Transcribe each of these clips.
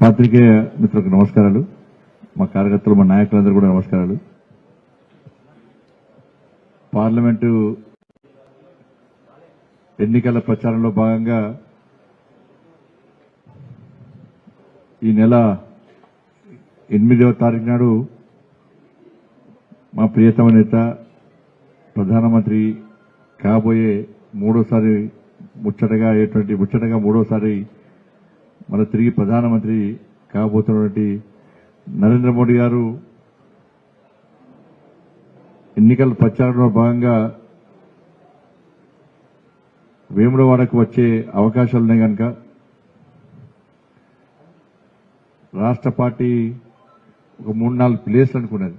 పాత్రికేయ మిత్రులకు నమస్కారాలు. మా కార్యకర్తలు మా నాయకులందరూ కూడా నమస్కారాలు. పార్లమెంటు ఎన్నికల ప్రచారంలో భాగంగా ఈ నెల ఎనిమిదవ తారీఖు నాడు మా ప్రియతమ నేత ప్రధానమంత్రి కాబోయే మూడోసారి ముచ్చటగా అయ్యేటువంటి ముచ్చటగా మూడోసారి మన తిరిగి ప్రధానమంత్రి కాబోతున్నటువంటి నరేంద్ర మోడీ గారు ఎన్నికల ప్రచారంలో భాగంగా వేములవాడకు వచ్చే అవకాశాలు ఉన్నాయి కనుక రాష్ట్ర పార్టీ ఒక మూడు నాలుగు ప్లేస్లు అనుకున్నది.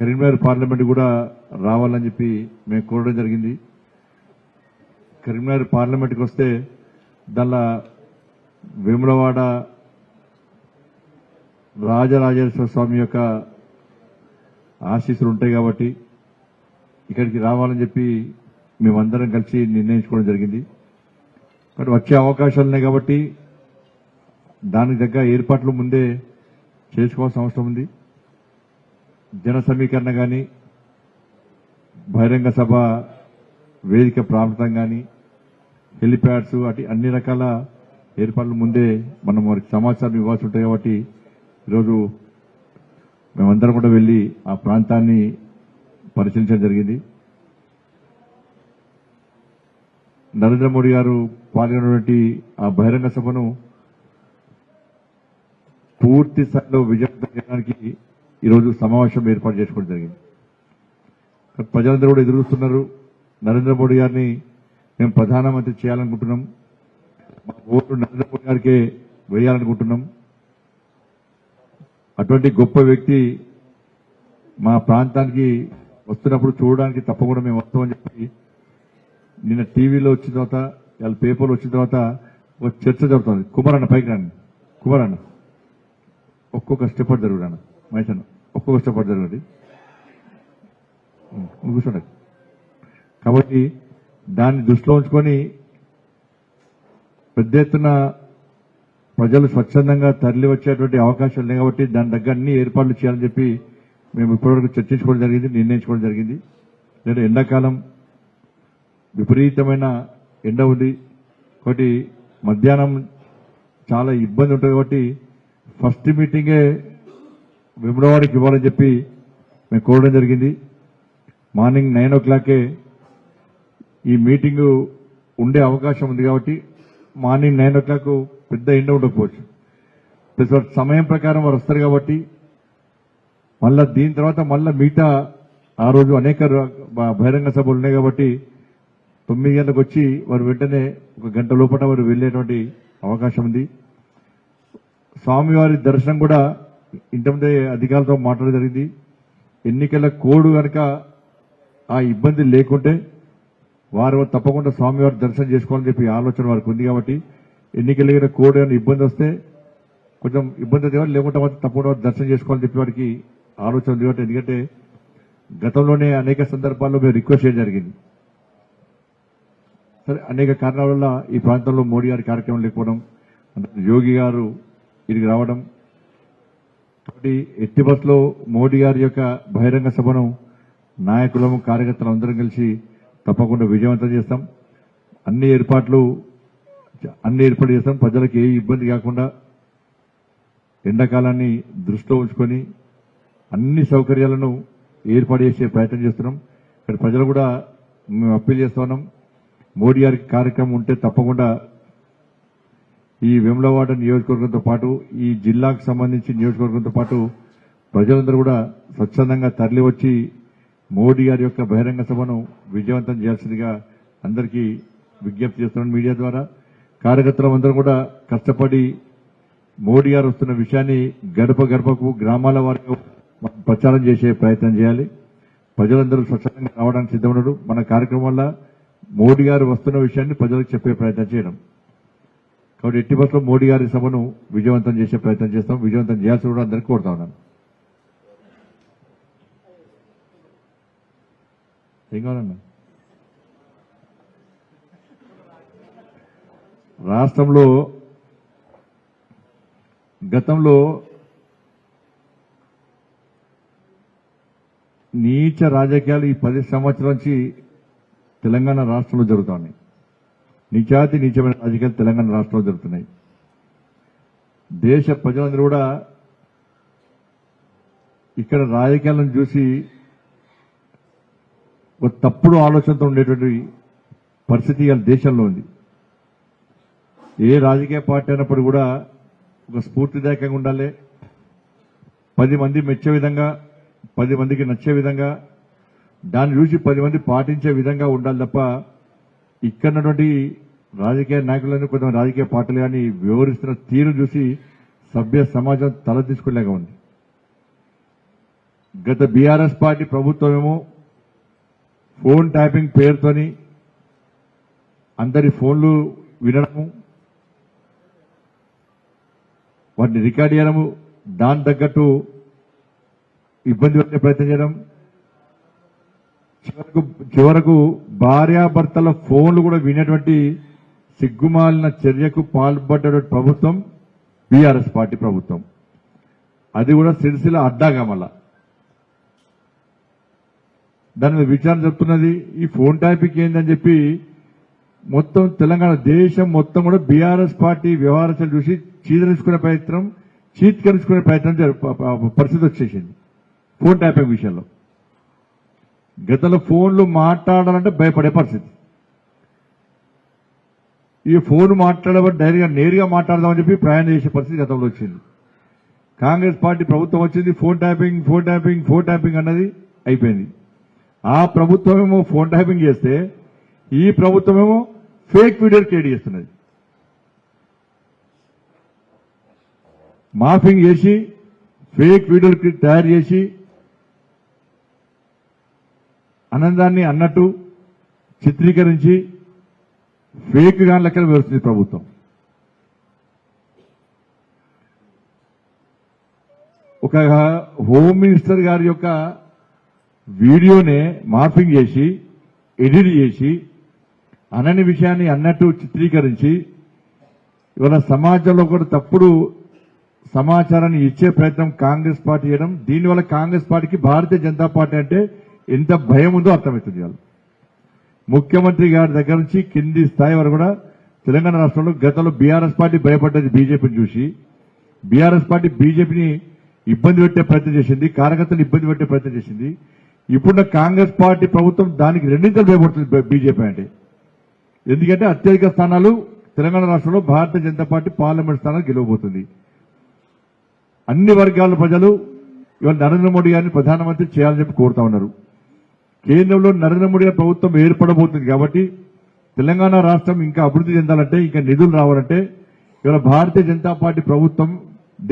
కరీంనగర్ పార్లమెంట్ కూడా రావాలని చెప్పి మేము కోరడం జరిగింది. కరీంనగర్ పార్లమెంట్కి వస్తే దానిలో వేములవాడ రాజరాజేశ్వర స్వామి యొక్క ఆశీస్సులు ఉంటాయి కాబట్టి ఇక్కడికి రావాలని చెప్పి మేమందరం కలిసి నిర్ణయించుకోవడం జరిగింది. కానీ వచ్చే అవకాశాలు ఉన్నాయి కాబట్టి దానికి తగ్గ ఏర్పాట్లు ముందే చేసుకోవాల్సిన అవసరం ఉంది. జన సమీకరణ కానీ బహిరంగ సభ వేదిక ప్రాంతం కానీ హెలిప్యాడ్స్ అటు అన్ని రకాల ఏర్పాట్లు ముందే మనం వారికి సమాచారం ఇవ్వాల్సి ఉంటాయి కాబట్టి ఈరోజు మేమందరం కూడా వెళ్ళి ఆ ప్రాంతాన్ని పరిశీలించడం జరిగింది. నరేంద్ర మోడీ గారు పాల్గొన్నటువంటి ఆ బహిరంగ సభను పూర్తి స్థాయిలో విజయవంతం చేయడానికి ఈరోజు సమావేశం ఏర్పాటు చేసుకోవడం జరిగింది. ప్రజలందరూ కూడా ఎదురుస్తున్నారు నరేంద్ర మోడీ గారిని మేము ప్రధానమంత్రి చేయాలనుకుంటున్నాం. మా ఓటు నరేంద్ర మోడీ గారికే వేయాలనుకుంటున్నాం. అటువంటి గొప్ప వ్యక్తి మా ప్రాంతానికి వస్తున్నప్పుడు చూడడానికి తప్పకుండా మేము వస్తామని చెప్పి నిన్న టీవీలో వచ్చిన తర్వాత ఇవాళ పేపర్లో వచ్చిన తర్వాత ఒక చర్చ జరుగుతుంది. కుమారన్న పైకి రాని కుమారన్న ఒక్కొక్క స్టెప్ అటు జరుగుడు మైసన్ ఒక్కొక్క స్టెప్ అటు కూర్చోండి. కాబట్టి దాన్ని దృష్టిలో ఉంచుకొని పెద్ద ఎత్తున ప్రజలు స్వచ్ఛందంగా తరలి వచ్చేటువంటి అవకాశాలు ఉన్నాయి కాబట్టి దాని దగ్గర అన్ని ఏర్పాట్లు చేయాలని చెప్పి మేము ఇప్పటివరకు చర్చించుకోవడం జరిగింది నిర్ణయించుకోవడం జరిగింది. లేదా ఎండాకాలం విపరీతమైన ఎండ ఉంది కాబట్టి మధ్యాహ్నం చాలా ఇబ్బంది ఉంటుంది కాబట్టి ఫస్ట్ మీటింగే విమలవాడికి ఇవ్వాలని చెప్పి మేము కోరడం జరిగింది. మార్నింగ్ నైన్ ఓ క్లాకే ఈ మీటింగ్ ఉండే అవకాశం ఉంది కాబట్టి మార్నింగ్ నైన్ ఓ క్లాక్ పెద్ద ఎండ ఉండకపోవచ్చు. ప్లస్ సమయం ప్రకారం వారు వస్తారు కాబట్టి మళ్ళా దీని తర్వాత మళ్ళా మిగతా ఆ రోజు అనేక బహిరంగ సభలు ఉన్నాయి కాబట్టి తొమ్మిది గంటలకు వచ్చి వారు వెంటనే ఒక గంట లోపల వారు వెళ్ళేటువంటి అవకాశం ఉంది. స్వామివారి దర్శనం కూడా ఇంతమంది అధికారులతో మాట్లాడడం జరిగింది. ఎన్నికల కోడ్ కనుక ఆ ఇబ్బంది లేకుంటే వారు తప్పకుండా స్వామివారి దర్శనం చేసుకోవాలని చెప్పి ఆలోచన వారికి ఉంది కాబట్టి ఎన్నికలు కోడ్ ఏమైనా ఇబ్బంది వస్తే కొంచెం ఇబ్బంది అయితే లేకుంటే మాత్రం తప్పకుండా దర్శనం చేసుకోవాలని చెప్పి వారికి ఆలోచన ఉంది కాబట్టి ఎందుకంటే గతంలోనే అనేక సందర్భాల్లో మేము రిక్వెస్ట్ చేయడం జరిగింది. సరే అనేక కారణాల వల్ల ఈ ప్రాంతంలో మోడీ గారి కార్యక్రమం లేకపోవడం యోగి గారు ఇదికి రావడం కాబట్టి ఎట్టి బస్సులో మోడీ గారి యొక్క బహిరంగ సభను నాయకులము కార్యకర్తలు అందరం కలిసి తప్పకుండా విజయవంతం చేస్తాం. అన్ని ఏర్పాట్లు అన్ని ఏర్పాట్లు చేస్తాం. ప్రజలకు ఏ ఇబ్బంది కాకుండా ఎండాకాలాన్ని దృష్టిలో ఉంచుకొని అన్ని సౌకర్యాలను ఏర్పాటు చేసే ప్రయత్నం చేస్తున్నాం. ఇక్కడ ప్రజలు కూడా మేము అప్పీల్ చేస్తున్నాం మోడీ గారికి కార్యక్రమం ఉంటే తప్పకుండా ఈ వెమ్లవాడ నియోజకవర్గంతో పాటు ఈ జిల్లాకు సంబంధించి నియోజకవర్గంతో పాటు ప్రజలందరూ కూడా స్వచ్ఛందంగా తరలి వచ్చి మోడీ గారి యొక్క బహిరంగ సభను విజయవంతం చేయాల్సిందిగా అందరికీ విజ్ఞప్తి చేస్తున్నాను మీడియా ద్వారా. కార్యకర్తలందరూ కూడా కష్టపడి మోడీ గారు వస్తున్న విషయాన్ని గడప గడపకు గ్రామాల వరకు ప్రచారం చేసే ప్రయత్నం చేయాలి. ప్రజలందరూ స్వచ్ఛందంగా రావడానికి సిద్ధమన్నాడు మన కార్యక్రమం వల్ల మోడీ గారు వస్తున్న విషయాన్ని ప్రజలకు చెప్పే ప్రయత్నం చేయడం. కాబట్టి ఎట్టి బస్సులో మోడీ గారి సభను విజయవంతం చేసే ప్రయత్నం చేస్తాం. విజయవంతం చేయాల్సి కూడా అందరికీ కోరుతా ఉన్నాను. ఏం కావాలన్నా రాష్ట్రంలో గతంలో నీచ రాజకీయాలు ఈ పది సంవత్సరాల నుంచి తెలంగాణ రాష్ట్రంలో జరుగుతున్నాయి నీచాతి నీచమైన రాజకీయాలు తెలంగాణ రాష్ట్రంలో జరుగుతున్నాయి. దేశ ప్రజలందరూ కూడా ఇక్కడ రాజకీయాలను చూసి ఒక తప్పుడు ఆలోచనతో ఉండేటువంటి పరిస్థితి ఇవాళ దేశంలో ఉంది. ఏ రాజకీయ పార్టీ అయినప్పుడు కూడా ఒక స్ఫూర్తిదాయకంగా ఉండాలి. పది మంది మెచ్చే విధంగా పది మందికి నచ్చే విధంగా దాన్ని చూసి పది మంది పాటించే విధంగా ఉండాలి తప్ప ఇక్కడ రాజకీయ నాయకులను కొంతమంది రాజకీయ పార్టీలు కానీ వివరిస్తున్న తీరు చూసి సభ్య సమాజం తల తీసుకోలేక ఉంది. గత బీఆర్ఎస్ పార్టీ ప్రభుత్వమేమో ఫోన్ ట్యాపింగ్ పేరుతోని అందరి ఫోన్లు వినడము వాటిని రికార్డ్ చేయడము దాని తగ్గట్టు ఇబ్బంది పెట్టే ప్రయత్నం చేయడం. చివరకు చివరకు భార్యాభర్తల ఫోన్లు కూడా వినేటువంటి సిగ్గుమాలిన చర్యకు పాల్పడ్డ ప్రభుత్వం బీఆర్ఎస్ పార్టీ ప్రభుత్వం. అది కూడా సిరిసిల అడ్డాగా మళ్ళా. దాని మీద విచారణ చెప్తున్నది ఈ ఫోన్ టాపిక్ ఏందని చెప్పి మొత్తం తెలంగాణ దేశం మొత్తం కూడా బీఆర్ఎస్ పార్టీ వ్యవహారాలు చూసి చీదరించుకునే ప్రయత్నం చీత్కరించుకునే ప్రయత్నం పరిస్థితి వచ్చేసింది ఫోన్ టాపిక్ విషయంలో. గతంలో ఫోన్లు మాట్లాడాలంటే భయపడే పరిస్థితి. ఈ ఫోన్ మాట్లాడబట్టి డైరెక్ట్గా నేరుగా మాట్లాడదామని చెప్పి ప్రయాణం చేసే పరిస్థితి గతంలో వచ్చింది. కాంగ్రెస్ పార్టీ ప్రభుత్వం వచ్చింది phone tapping phone tapping phone tapping అన్నది అయిపోయింది. ఆ ప్రభుత్వం ఏమో ఫోన్ ట్యాపింగ్ చేస్తే ఈ ప్రభుత్వం ఏమో ఫేక్ వీడియోలు క్రియేట్ చేస్తున్నది. మాఫింగ్ చేసి ఫేక్ వీడియోలు తయారు చేసి ఆనందాన్ని అన్నట్టు చిత్రీకరించి ఫేక్గా లెక్కలు వేస్తుంది ప్రభుత్వం. ఒక హోమ్ మినిస్టర్ గారి యొక్క వీడియోనే మార్పింగ్ చేసి ఎడిట్ చేసి అనని విషయాన్ని అన్నట్టు చిత్రీకరించి ఇవాళ సమాజంలో కూడా తప్పుడు సమాచారాన్ని ఇచ్చే ప్రయత్నం కాంగ్రెస్ పార్టీ చేయడం. దీనివల్ల కాంగ్రెస్ పార్టీకి భారతీయ జనతా పార్టీ అంటే ఎంత భయం ఉందో అర్థమవుతుంది వాళ్ళు ముఖ్యమంత్రి గారి దగ్గర నుంచి కింది స్థాయి వరకు కూడా తెలంగాణ రాష్ట్రంలో గతంలో బీఆర్ఎస్ పార్టీ భయపడ్డది బీజేపీని చూసి బీఆర్ఎస్ పార్టీ బీజేపీని ఇబ్బంది పెట్టే ప్రయత్నం చేసింది కార్యకర్తలు ఇబ్బంది పెట్టే ప్రయత్నం చేసింది. ఇప్పుడున్న కాంగ్రెస్ పార్టీ ప్రభుత్వం దానికి రెండింతలు భయపడుతుంది బీజేపీ అంటే. ఎందుకంటే అత్యధిక స్థానాలు తెలంగాణ రాష్ట్రంలో భారతీయ జనతా పార్టీ పార్లమెంట్ స్థానాలు గెలవబోతుంది. అన్ని వర్గాల ప్రజలు ఇవాళ నరేంద్ర మోడీ గారిని ప్రధానమంత్రి చేయాలని చెప్పి కోరుతా ఉన్నారు. కేంద్రంలో నరేంద్ర మోడీ గారి ప్రభుత్వం ఏర్పడబోతుంది కాబట్టి తెలంగాణ రాష్ట్రం ఇంకా అభివృద్ధి చెందాలంటే ఇంకా నిధులు రావాలంటే ఇవాళ భారతీయ జనతా పార్టీ ప్రభుత్వం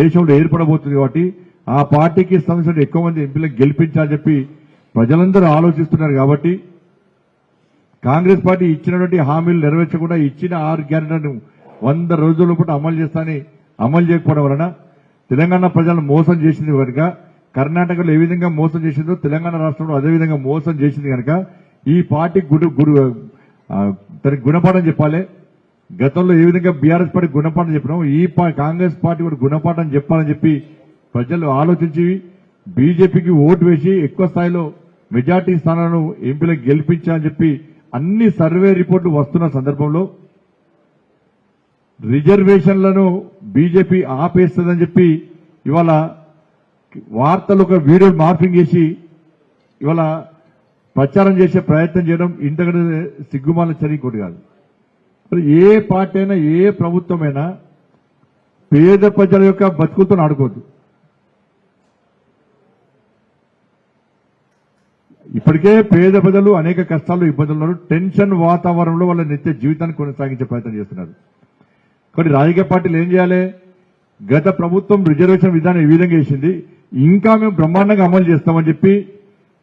దేశంలో ఏర్పడబోతుంది కాబట్టి ఆ పార్టీకి సంబంధించిన ఎక్కువ మంది ఎంపీలకు గెలిపించాలని చెప్పి ప్రజలందరూ ఆలోచిస్తున్నారు కాబట్టి కాంగ్రెస్ పార్టీ ఇచ్చినటువంటి హామీలు నెరవేర్చకుండా ఇచ్చిన ఆరు గ్యారెంటీలను వంద రోజుల పాటు అమలు చేస్తానని అమలు చేయకపోవడం వలన తెలంగాణ ప్రజలను మోసం చేసింది కనుక కర్ణాటకలో ఏ విధంగా మోసం చేసిందో తెలంగాణ రాష్ట్రంలో అదే విధంగా మోసం చేసింది కనుక ఈ పార్టీ గుడు గుడు ఆ, గుణపాఠం చెప్పాలి. గతంలో ఏ విధంగా బీఆర్ఎస్ పార్టీ గుణపాఠం చెప్పినాం ఈ కాంగ్రెస్ పార్టీ కూడా గుణపాఠం చెప్పాలని చెప్పి ప్రజలు ఆలోచించి బీజేపీకి ఓటు వేసి ఎక్కువ స్థాయిలో మెజార్టీ స్థానాలను ఎంపీలకు గెలిపించాలని చెప్పి అన్ని సర్వే రిపోర్టులు వస్తున్న సందర్భంలో రిజర్వేషన్లను బీజేపీ ఆపేస్తుందని చెప్పి ఇవాళ వార్తలు ఒక వీడియో మార్పింగ్ చేసి ఇవాళ ప్రచారం చేసే ప్రయత్నం చేయడం ఇంతకంటే సిగ్గుమాల చర్య ఇంకోటి కాదు. మరి ఏ పార్టీ అయినా ఏ ప్రభుత్వమైనా పేద ప్రజల యొక్క బతుకులతో ఆడుకోవద్దు. ఇప్పటికే పేద ప్రజలు అనేక కష్టాలు ఇబ్బందులు ఉన్నారు టెన్షన్ వాతావరణంలో వాళ్ళ నిత్య జీవితాన్ని కొనసాగించే ప్రయత్నం చేస్తున్నారు. కానీ రాజకీయ పార్టీలు ఏం చేయాలి? గత ప్రభుత్వం రిజర్వేషన్ విధానం ఈ విధంగా చేసింది. ఇంకా మేము బ్రహ్మాండంగా అమలు చేస్తామని చెప్పి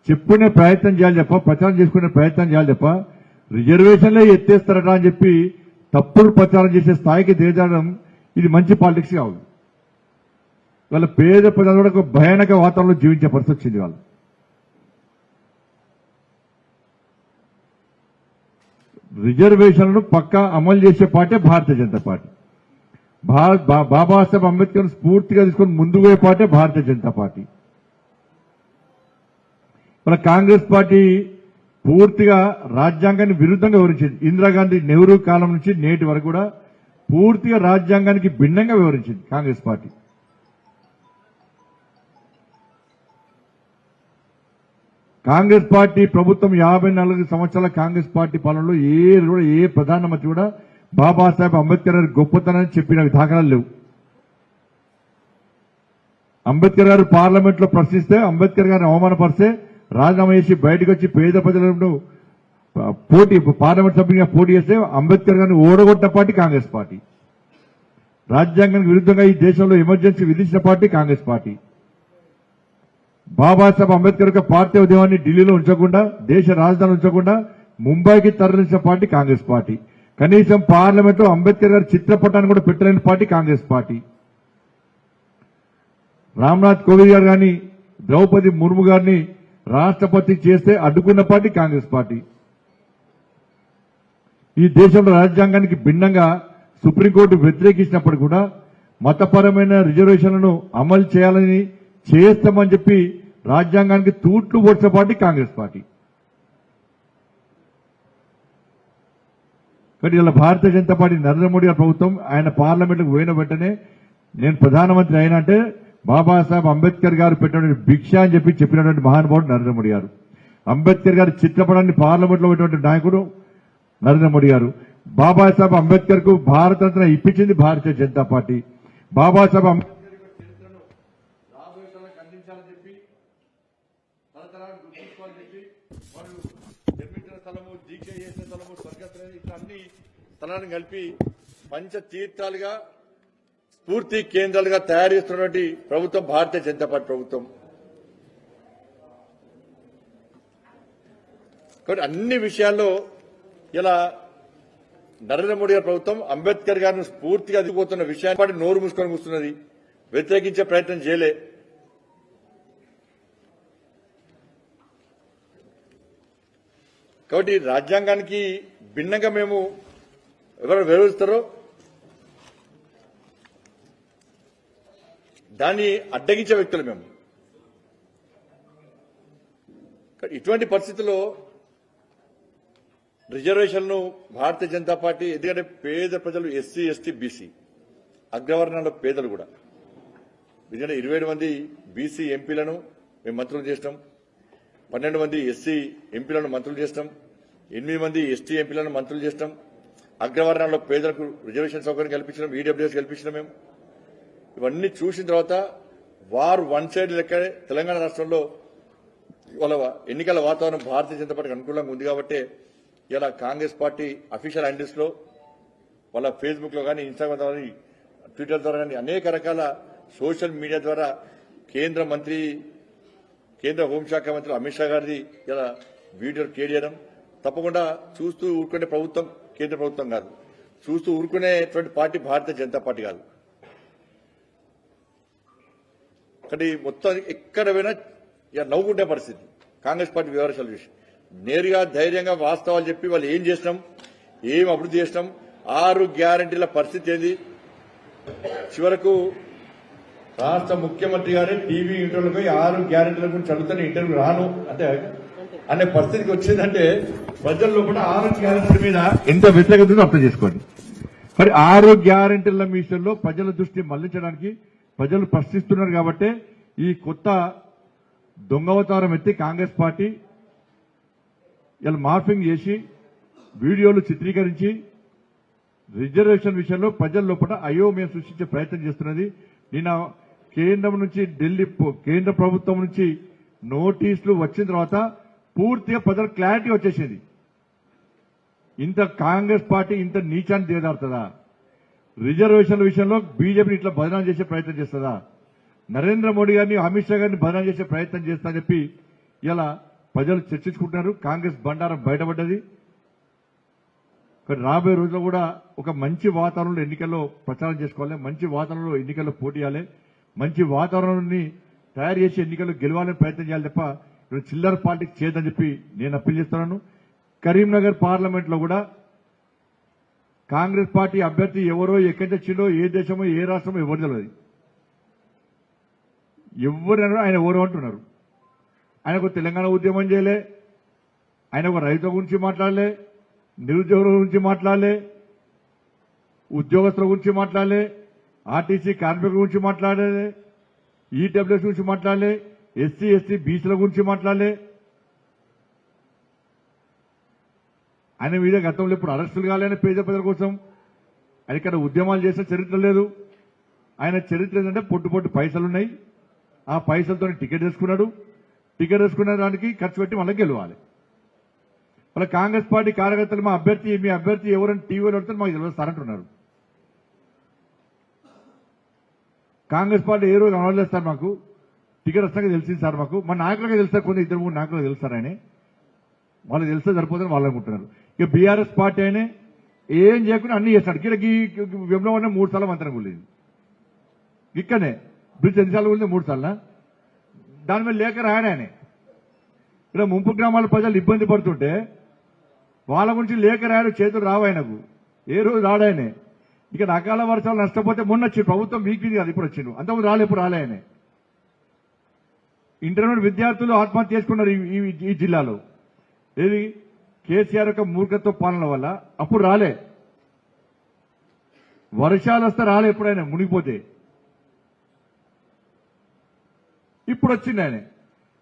చెప్పుకునే ప్రయత్నం చేయాలి తప్ప ప్రచారం చేసుకునే ప్రయత్నం చేయాలి తప్ప రిజర్వేషన్లే ఎత్తేస్తారట అని చెప్పి తప్పుడు ప్రచారం చేసే స్థాయికి దిగజారడం ఇది మంచి పాలిటిక్స్ కావు వాళ్ళ పేద ప్రజలు కూడా ఒక భయానక వాతావరణంలో జీవించే పరిస్థితి వచ్చింది వాళ్ళు. రిజర్వేషన్లను పక్కా అమలు చేసే పార్టీ భారతీయ జనతా పార్టీ. భారత్ బాబాసాహెబ్ అంబేద్కర్ స్ఫూర్తిగా తీసుకుని ముందుకు పోయే పార్టీ భారతీయ జనతా పార్టీ. మన కాంగ్రెస్ పార్టీ పూర్తిగా రాజ్యాంగాన్ని విరుద్ధంగా వివరించింది. ఇందిరాగాంధీ నెహ్రూ కాలం నుంచి నేటి వరకు కూడా పూర్తిగా రాజ్యాంగానికి భిన్నంగా వివరించింది కాంగ్రెస్ పార్టీ. కాంగ్రెస్ పార్టీ ప్రభుత్వం యాభై నాలుగు సంవత్సరాల కాంగ్రెస్ పార్టీ పాలనలో ఏ కూడా ఏ ప్రధానమంత్రి కూడా బాబాసాహెబ్ అంబేద్కర్ గారి గొప్పతనాన్ని చెప్పిన దాఖలాలు లేవు. అంబేద్కర్ గారు పార్లమెంట్లో ప్రశ్నిస్తే అంబేద్కర్ గారిని అవమానపరిస్తే రాజీనామా చేసి బయటకు వచ్చి పేద ప్రజలను పోటీ పార్లమెంట్ సభ్యునిగా పోటీ చేస్తే అంబేద్కర్ గారిని ఓడగొట్టిన పార్టీ కాంగ్రెస్ పార్టీ. రాజ్యాంగానికి విరుద్ధంగా ఈ దేశంలో ఎమర్జెన్సీ విధించిన party Congress party. Babasaheb Ambedkar యొక్క పార్థివ దేవాన్ని ఢిల్లీలో ఉంచకుండా దేశ రాజధాని ఉంచకుండా ముంబైకి తరలించిన పార్టీ కాంగ్రెస్ పార్టీ. కనీసం పార్లమెంట్లో అంబేద్కర్ గారి చిత్రపటాన్ని కూడా పెట్టలేని party Congress party. Ramnath Kovind గారు గాని ద్రౌపది ముర్ము గారిని రాష్ట్రపతి చేస్తే అడ్డుకున్న పార్టీ కాంగ్రెస్ పార్టీ. ఈ దేశంలో రాజ్యాంగానికి భిన్నంగా సుప్రీంకోర్టు వ్యతిరేకించినప్పుడు కూడా మతపరమైన రిజర్వేషన్లను అమలు చేయాలని చేస్తామని చెప్పి రాజ్యాంగానికి తూట్లు పొడిచిన పార్టీ కాంగ్రెస్ పార్టీ. కానీ ఇలా భారతీయ జనతా పార్టీ నరేంద్ర మోడీ గారి ప్రభుత్వం ఆయన పార్లమెంట్కు పోయిన వెంటనే నేను ప్రధానమంత్రి అయినా అంటే బాబాసాహెబ్ అంబేద్కర్ గారు పెట్టినటువంటి భిక్ష అని చెప్పి చెప్పినటువంటి మహానుభావుడు నరేంద్ర మోడీ గారు. అంబేద్కర్ గారి చిత్రపటాన్ని పార్లమెంట్లో ఉన్నటువంటి నాయకుడు నరేంద్ర మోడీ గారు. బాబాసాహెబ్ అంబేద్కర్కు భారతరత్న ఇప్పించింది భారతీయ జనతా పార్టీ. బాబాసాహెబ్ అంబేద్కర్ యొక్క చరిత్రను రాబోయే తరాలకు అందించాలని చెప్పి తరతరాలకు గుర్తుంచుకోవాలని చెప్పి వారు జన్మించిన స్థలము దీక్ష చేసే స్థలము స్వర్గస్థలం ఇట్లా అన్ని కలిపి పంచ తీర్థాలుగా స్ఫూర్తి కేంద్రాలుగా తయారు చేస్తున్నటువంటి ప్రభుత్వం భారతీయ జనతా పార్టీ ప్రభుత్వం. కాబట్టి అన్ని విషయాల్లో ఇలా నరేంద్ర మోడీ గారి ప్రభుత్వం అంబేద్కర్ గారిని స్ఫూర్తిగా అదిపోతున్న విషయాన్ని పాటు నోరు మూసుకొని కూర్చున్నది. వ్యతిరేకించే ప్రయత్నం చేయలే. కాబట్టి రాజ్యాంగానికి భిన్నంగా మేము ఎవరు వివరిస్తారో దాన్ని అడ్డగించే వ్యక్తులు మేము. ఇటువంటి పరిస్థితుల్లో రిజర్వేషన్ను భారతీయ జనతా పార్టీ ఎందుకంటే పేద ప్రజలు ఎస్సీ ఎస్టీ బీసీ అగ్రవర్ణాల పేదలు కూడా. ఎందుకంటే ఇరవై మంది బీసీ ఎంపీలను మేము మంత్రులు చేసినాం. పన్నెండు మంది ఎస్సీ ఎంపీలను మంత్రులు చేస్తాం ఎనిమిది మంది ఎస్టీ ఎంపీలను మంత్రులు చేస్తాం. అగ్రవర్ణంలో పేదలకు రిజర్వేషన్ సౌకర్యం కల్పించడం ఈడబ్ల్యూఎస్ కల్పించడం మేము. ఇవన్నీ చూసిన తర్వాత వారు వన్ సైడ్ లెక్క తెలంగాణ రాష్ట్రంలో ఇవాళ ఎన్నికల వాతావరణం భారతీయ జనతా పార్టీకి అనుకూలంగా ఉంది కాబట్టి ఇలా కాంగ్రెస్ పార్టీ అఫీషియల్ హ్యాండిల్స్లో వాళ్ళ ఫేస్బుక్లో కానీ ఇన్స్టాగ్రామ్ ద్వారా కానీ ట్విట్టర్ ద్వారా కానీ అనేక రకాల సోషల్ మీడియా ద్వారా కేంద్ర మంత్రి కేంద్ర హోంశాఖ మంత్రి అమిత్ షా గారిది ఇలా వీడియోలు క్రియేట్ చేయడం తప్పకుండా చూస్తూ ఊరుకునే ప్రభుత్వం కేంద్ర ప్రభుత్వం కాదు. చూస్తూ ఊరుకునేటువంటి పార్టీ భారతీయ జనతా పార్టీ కాదు. కానీ మొత్తం ఎక్కడ పోయినా ఇక నవ్వుకుంటే పరిస్థితి. కాంగ్రెస్ పార్టీ వివరాలు చూసి. నేరుగా ధైర్యంగా వాస్తవాలు చెప్పి వాళ్ళు ఏం చేసినాం ఏం అభివృద్ధి చేసినాం ఆరు గ్యారంటీల పరిస్థితి ఏది? చివరకు రాష్ట్ర ముఖ్యమంత్రి గారే టీవీ ఇంటర్వ్యూలకు ఆరు గ్యారెంటీల గురించి అడుగుతాను ఇంటర్వ్యూ రాను. అంటే అనే పరిస్థితికి వచ్చిందంటే ప్రజల్లో కూడా ఆరు గ్యారెంటీల మీద ఎంత వ్యతిరేకత ఉందో అర్థం చేసుకోండి. మరి ఆరు గ్యారెంటీల విషయంలో ప్రజల దృష్టి మళ్ళించడానికి ప్రజలు ప్రశ్నిస్తున్నారు కాబట్టి ఈ కొత్త దొంగవతారం ఎత్తి కాంగ్రెస్ పార్టీ ఇలా మార్ఫింగ్ చేసి వీడియోలు చిత్రీకరించి రిజర్వేషన్ విషయంలో ప్రజల లోపల అయోమయం సృష్టించే ప్రయత్నం చేస్తున్నది. నిన్న కేంద్రం నుంచి ఢిల్లీ కేంద్ర ప్రభుత్వం నుంచి నోటీసులు వచ్చిన తర్వాత పూర్తిగా ప్రజలకు క్లారిటీ వచ్చేసింది. ఇంత కాంగ్రెస్ పార్టీ ఇంత నీచాన్ని దిగదాడుతుందా రిజర్వేషన్ల విషయంలో బీజేపీని ఇట్లా బదనాం చేసే ప్రయత్నం చేస్తుందా? నరేంద్ర మోడీ గారిని అమిత్ షా గారిని బదనాం చేసే ప్రయత్నం చేస్తా చెప్పి ఇలా ప్రజలు చర్చించుకుంటున్నారు. కాంగ్రెస్ బండారం బయటపడ్డది. కానీ రాబోయే రోజుల్లో కూడా ఒక మంచి వాతావరణంలో ఎన్నికల్లో ప్రచారం చేసుకోవాలి. మంచి వాతావరణంలో ఎన్నికల్లో పోటీ చేయాలి. మంచి వాతావరణాన్ని తయారు చేసి ఎన్నికలు గెలవాలని ప్రయత్నం చేయాలి తప్ప చిల్లర పార్టీకి చేయదని చెప్పి నేను అప్పీల్ చేస్తున్నాను. కరీంనగర్ పార్లమెంట్లో కూడా కాంగ్రెస్ పార్టీ అభ్యర్థి ఎవరో ఎక్కడి తెచ్చిండో ఏ దేశమో ఏ రాష్ట్రమో ఎవరు తెలియదు ఎవరైనా ఆయన ఎవరు అంటున్నారు. ఆయన ఒక తెలంగాణ ఉద్యమం చేయలే ఆయన ఒక రైతుల గురించి మాట్లాడలే నిరుద్యోగుల గురించి మాట్లాడలే ఉద్యోగస్తుల గురించి మాట్లాడలే ఆర్టీసీ కార్మికుల గురించి మాట్లాడాలి ఈడబ్ల్యూఎస్ గురించి మాట్లాడాలి ఎస్సీ ఎస్టీ బీసీల గురించి మాట్లాడాలి. ఆయన మీద గతంలో ఇప్పుడు అరెస్టులు కాలేని పేద ప్రజల కోసం ఆయన ఇక్కడ ఉద్యమాలు చేసిన చరిత్ర లేదు. ఆయన చరిత్ర ఏంటంటే పొట్టు పొట్టు పైసలు ఉన్నాయి ఆ పైసలతో టికెట్ వేసుకున్నాడు టికెట్ వేసుకున్న దానికి ఖర్చు పెట్టి మళ్ళీ గెలవాలి. మళ్ళీ కాంగ్రెస్ పార్టీ కార్యకర్తలు మా అభ్యర్థి మీ అభ్యర్థి ఎవరైనా టీవీలో పెడితే మాకు తెలియదు సార్ అంటున్నారు. కాంగ్రెస్ పార్టీ ఏ రోజు అనవలేదు సార్ మాకు? టికెట్ వస్తాక తెలిసింది సార్ మాకు. మా నాయకులకు తెలుస్తారు కొన్ని ఇద్దరు మూడు నాయకులకు తెలుస్తారు ఆయన? వాళ్ళు తెలిస్తే సరిపోతుందని వాళ్ళు అనుకుంటున్నారు. ఇక బీఆర్ఎస్ పార్టీ అయినా ఏం చేయకుండా అన్ని చేస్తాడు. కిలకి విమలం మూడు సార్లు మంత్రం కూలింది. ఇక్కడనే బ్రిడ్జ్ ఎన్నిసార్లు కూలింది? మూడు సార్లు? దాని మీద లేఖ రాయడు ఇక్కడ ముంపు గ్రామాల ప్రజలు ఇబ్బంది పడుతుంటే వాళ్ళ గురించి లేఖ రాయడం చేతులు రావు ఆయనకు. ఏ రోజు రాడాయనే ఇక అకాల వర్షాలు నష్టపోతే మొన్న వచ్చి ప్రభుత్వం వీక్లీ కాదు ఇప్పుడు వచ్చిండు అంతకుముందు రాలే ఇప్పుడు రాలే ఆయన. ఇంటర్మీడియట్ విద్యార్థులు ఆత్మహత్య చేసుకున్నారు ఈ- ఈ జిల్లాలో. ఏది? కేసీఆర్ యొక్క మూర్ఖత్వ పాలన వల్ల అప్పుడు రాలే. వర్షాలు వస్తే రాలే ఎప్పుడైనా మునిగిపోతే. ఇప్పుడు వచ్చింది ఆయన.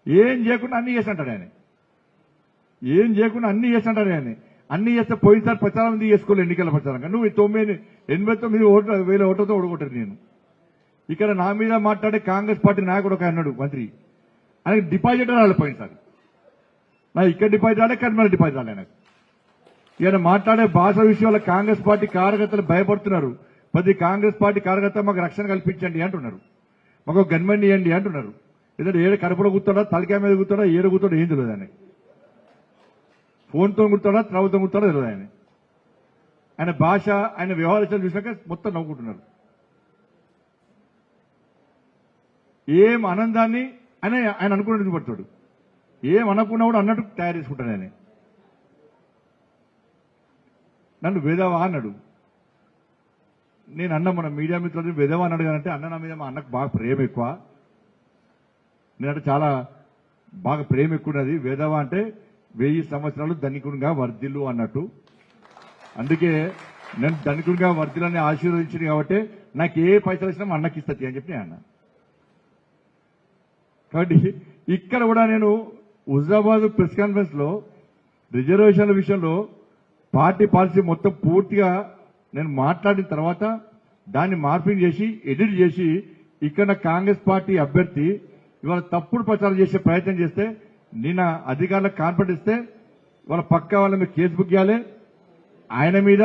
ఏం చేయకుండా అన్ని చేసి అంటాడు ఆయన. ఏం చేయకుండా అన్ని చేసి అంటాడు ఆయన. అన్ని చేస్తే పోయినసారి ప్రచారం ఎందుకు చేసుకోలేదు ఎన్నికల ప్రచారం? నువ్వు ఈ తొమ్మిది ఎనభై తొమ్మిది ఓట్ల వేల ఓట్లతో ఓడగొట్టారు నేను. ఇక్కడ నా మీద మాట్లాడే కాంగ్రెస్ పార్టీ నాయకుడు ఒక అన్నాడు మంత్రి. ఆయన డిపాజిట్ రాలేదు పోయినసారి. నా ఇక్కడ డిపాజిట్ రాలే కర్మల డిపాజిట్ రాలే నాకు. ఈయన మాట్లాడే భాష విషయంలో కాంగ్రెస్ పార్టీ కార్యకర్తలు భయపడుతున్నారు. ప్రతి కాంగ్రెస్ పార్టీ కార్యకర్త మాకు రక్షణ కల్పించండి అంటున్నారు. మాకు ఒక గన్మెన్ ఇవ్వండి అంటున్నారు. ఎందుకంటే ఏడు కడుపులో కూర్చోడా తలకాయ మీద కూర్చోడా ఏడు కూర్చోడా ఏం తెలియదు అని ఫోన్తో కూర్చోడా త్రవ్వుతో కూర్చోడా తెలియదు ఆయన ఆయన భాష ఆయన వ్యవహారాలు చూసినాక మొత్తం నవ్వుకుంటున్నారు. ఏం ఆనందాన్ని ఆయన ఆయన అనుకున్నట్టు పడతాడు ఏం అనకున్నా కూడా అన్నట్టు తయారు చేసుకుంటాడు ఆయన. నన్ను వేదవా అన్నాడు. నేను అన్న మన మీడియా మిత్రులు వేదవా అన్నాడు అంటే అన్న నా మీద మా అన్నకు బాగా ప్రేమ ఎక్కువ. నేనంటే చాలా బాగా ప్రేమ ఎక్కువ ఉన్నది. వేదవా అంటే వెయ్యి సంవత్సరాలు ధనికునిగా వర్ధిల్లు అన్నట్టు. అందుకే నేను ధనికునిగా వర్ధిలని ఆశీర్వదించింది కాబట్టి నాకు ఏ పైసలు వచ్చినా అన్నకి ఇస్తుంది అని చెప్పి అన్న. కాబట్టి ఇక్కడ కూడా నేను హుజాబాద్ ప్రెస్ కాన్ఫరెన్స్లో రిజర్వేషన్ల విషయంలో పార్టీ పాలసీ మొత్తం పూర్తిగా నేను మాట్లాడిన తర్వాత దాన్ని మార్పింగ్ చేసి ఎడిట్ చేసి ఇక్కడ కాంగ్రెస్ పార్టీ అభ్యర్థి ఇవాళ తప్పుడు ప్రచారం చేసే ప్రయత్నం చేస్తే నిన్న అధికారులకు కాన్ఫిడెన్స్ ఇస్తే వాళ్ళ పక్క వాళ్ళ మీద కేసు బుక్ చేయాలి. ఆయన మీద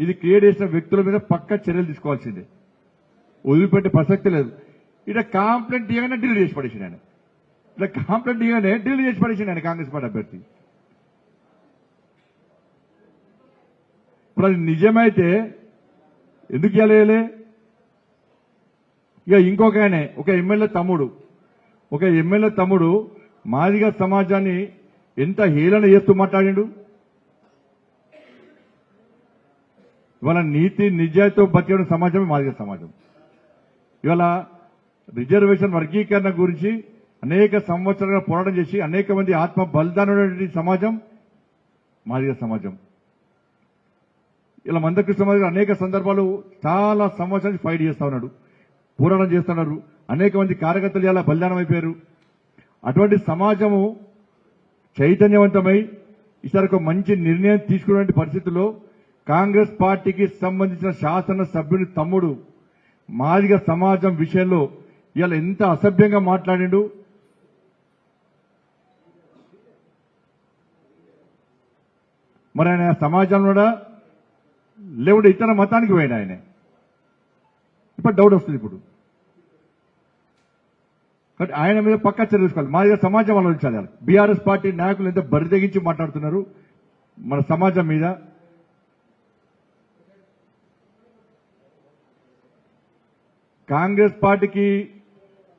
ఇది క్రియేట్ చేసిన వ్యక్తుల మీద పక్క చర్యలు తీసుకోవాల్సిందే. వదిలిపెట్టే ప్రసక్తి లేదు. ఇట్లా కాంప్లైంట్ ఇవ్వగానే డిలీట్ చేసి పడేసింది ఆయన. ఇట్లా కాంప్లైంట్ ఇవ్వగానే డిలీట్ చేసి పడేసింది ఆయన కాంగ్రెస్ పార్టీ అభ్యర్థి. ఇప్పుడు అది నిజమైతే ఎందుకు ఇవ్వలేలే ఇక ఇంకొక ఆయన ఒక ఎమ్మెల్యే తమ్ముడు. ఒక ఎమ్మెల్యే తమ్ముడు మాదిగ సమాజాన్ని ఎంత హేళన చేస్తూ మాట్లాడిండు? ఇవాళ నీతి నిజాయితీతో బతికడం సమాజమే మాదిగ సమాజం. ఇవాళ రిజర్వేషన్ వర్గీకరణ గురించి అనేక సంవత్సరాలుగా పోరాటం చేసి అనేక మంది ఆత్మ బలిదానటువంటి సమాజం మాదిగ సమాజం. ఇలా మందకృష్ణ మాదిగ అనేక సందర్భాలు చాలా సంవత్సరాలు ఫైట్ చేస్తా ఉన్నాడు. పోరాటం చేస్తున్నారు అనేక మంది కార్యకర్తలు ఇలా బలిదానం అయిపోయారు అటువంటి సమాజము చైతన్యవంతమై ఈసారి ఒక మంచి నిర్ణయం తీసుకునే పరిస్థితుల్లో కాంగ్రెస్ పార్టీకి సంబంధించిన శాసన సభ్యుని తమ్ముడు మాదిగ సమాజం విషయంలో ఇవాళ ఎంత అసభ్యంగా మాట్లాడిండు. మరి ఆయన సమాజంలో కూడా ఇతర మతానికి పోయాడు ఆయన? ఇప్పుడు డౌట్ వస్తుంది ఇప్పుడు. కాబట్టి ఆయన మీద పక్కా చర్య తీసుకోవాలి. మాదిగ సమాజం ఆలోచించాలి బీఆర్ఎస్ పార్టీ నాయకులు ఎంత బరిదగించి మాట్లాడుతున్నారు మన సమాజం మీద? కాంగ్రెస్ పార్టీకి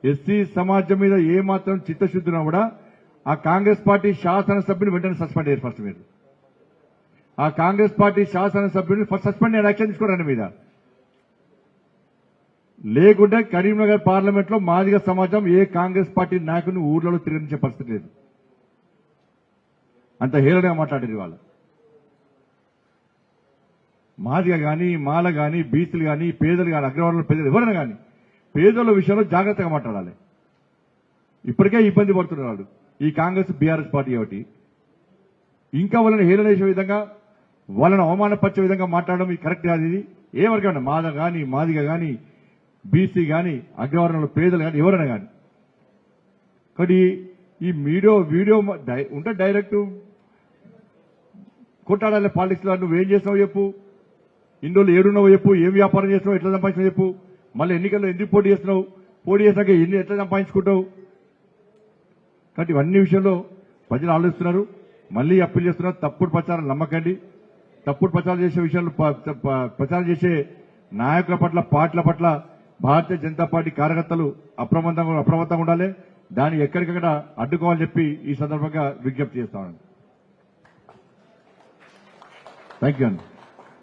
ఎస్సీ సమాజం మీద ఏ మాత్రం చిత్తశుద్ధినా కూడా ఆ కాంగ్రెస్ పార్టీ శాసనసభ్యుని వెంటనే సస్పెండ్ అయ్యారు ఫస్ట్ మీరు. ఆ కాంగ్రెస్ పార్టీ శాసనసభ్యుని ఫస్ట్ సస్పెండ్ నేను యాక్షన్ తీసుకోరండి మీద. లేకుంటే కరీంనగర్ పార్లమెంట్లో మాదిగ సమాజం ఏ కాంగ్రెస్ పార్టీ నాయకుని ఊర్లలో తిరిగించే పరిస్థితి లేదు. అంత హేళనగా మాట్లాడారు వాళ్ళు మాదిగ కానీ మాల కానీ బీసీలు కానీ పేదలు కానీ అగ్రవర్ణాల పేదలు ఎవరైనా కానీ పేదల విషయంలో జాగ్రత్తగా మాట్లాడాలి. ఇప్పటికే ఇబ్బంది పడుతున్నారు వాళ్ళు. ఈ కాంగ్రెస్ బీఆర్ఎస్ పార్టీ ఒకటి ఇంకా వాళ్ళని హేళన చేసే విధంగా వాళ్ళని అవమానపరిచే విధంగా మాట్లాడడం కరెక్ట్ కాదు ఇది. ఏ వరకు మాద కానీ మాదిగ కానీ బీసీ కానీ అగ్రవర్ణంలో పేదలు కానీ ఎవరైనా కానీ కాబట్టి ఈ వీడియో వీడియో డై- ఉంటే డైరెక్ట్ కొట్టాడాలి పాలిటిక్స్లో నువ్వేం చేసినావు చెప్పు. ఇన్ని రోజులు ఏడున్నావు చెప్పు ఏం వ్యాపారం చేసినావు ఎట్లా సంపాదించినావు చెప్పు. మళ్ళీ ఎన్నికల్లో ఎందుకు పోటీ చేస్తున్నావు? పోటీ చేసినాక ఎన్ని ఎట్లా సంపాదించుకుంటావు? కాబట్టి ఇవన్నీ విషయంలో ప్రజలు ఆలోచిస్తున్నారు. మళ్ళీ అప్పీల్ చేస్తున్నారు. తప్పుడు ప్రచారం నమ్మకండి. తప్పుడు ప్రచారం చేసే విషయాలు ప్రచారం చేసే నాయకుల పట్ల పార్టీల పట్ల భారతీయ జనతా పార్టీ కార్యకర్తలు అప్రమత్తంగా అప్రమత్తంగా ఉండాలి. దాన్ని ఎక్కడికక్కడ అడ్డుకోవాలని చెప్పి ఈ సందర్భంగా విజ్ఞప్తి చేస్తాను థ్యాంక్ యూ అండి